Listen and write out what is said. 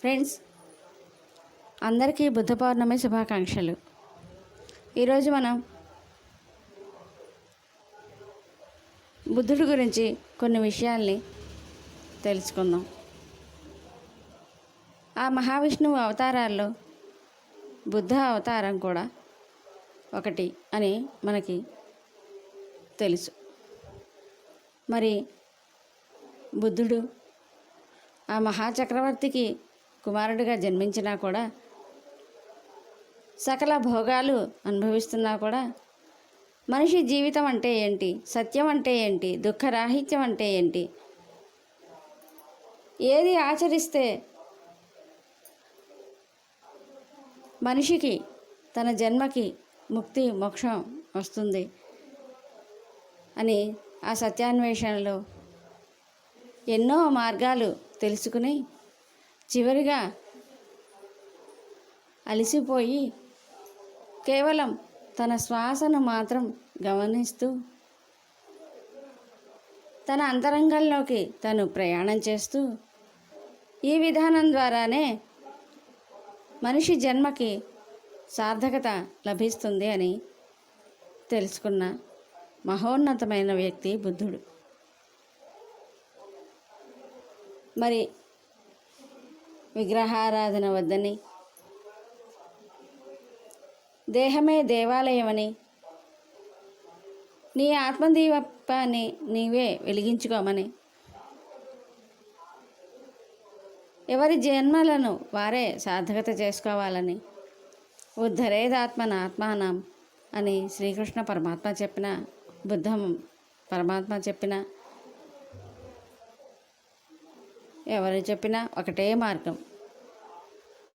Friends అందరికీ బుద్ధ పౌర్ణమి శుభాకాంక్షలు. ఈరోజు మనం బుద్ధుడి గురించి కొన్ని విషయాల్ని తెలుసుకుందాం. ఆ మహావిష్ణువు అవతారాల్లో బుద్ధ అవతారం కూడా ఒకటి అని మనకి తెలుసు. మరి బుద్ధుడు ఆ మహాచక్రవర్తికి కుమారుడిగా జన్మించినా కూడా సకల భోగాలు అనుభవిస్తున్నా కూడా మనిషి జీవితం అంటే ఏంటి? సత్యం అంటే ఏంటి? దుఃఖరాహిత్యం అంటే ఏంటి? ఏది ఆచరిస్తే మనిషికి తన జన్మకి ముక్తి మోక్షం వస్తుంది అని ఆ సత్యాన్వేషణలో ఎన్నో మార్గాలు తెలుసుకుని చివరిగా అలసిపోయి కేవలం తన శ్వాసను మాత్రం గమనిస్తూ తన అంతరంగంలోకి తను ప్రయాణం చేస్తూ ఈ విధానం ద్వారానే మనిషి జన్మకి సార్థకత లభిస్తుంది అని తెలుసుకున్న మహోన్నతమైన వ్యక్తి బుద్ధుడు. మరి విగ్రహారాధన వద్దని. దేహమే దేవాలయమని. నీ ఆత్మదీపాన్ని నీవే వెలిగించుకోమని. ఎవరి జన్మలను వారే సార్థకత చేసుకోవాలని. ఉద్ధరేదాత్మన ఆత్మానం అని శ్రీకృష్ణ పరమాత్మ చెప్పిన బుద్ధం పరమాత్మ చెప్పిన ఎవరు చెప్పినా ఒకటే మార్గం.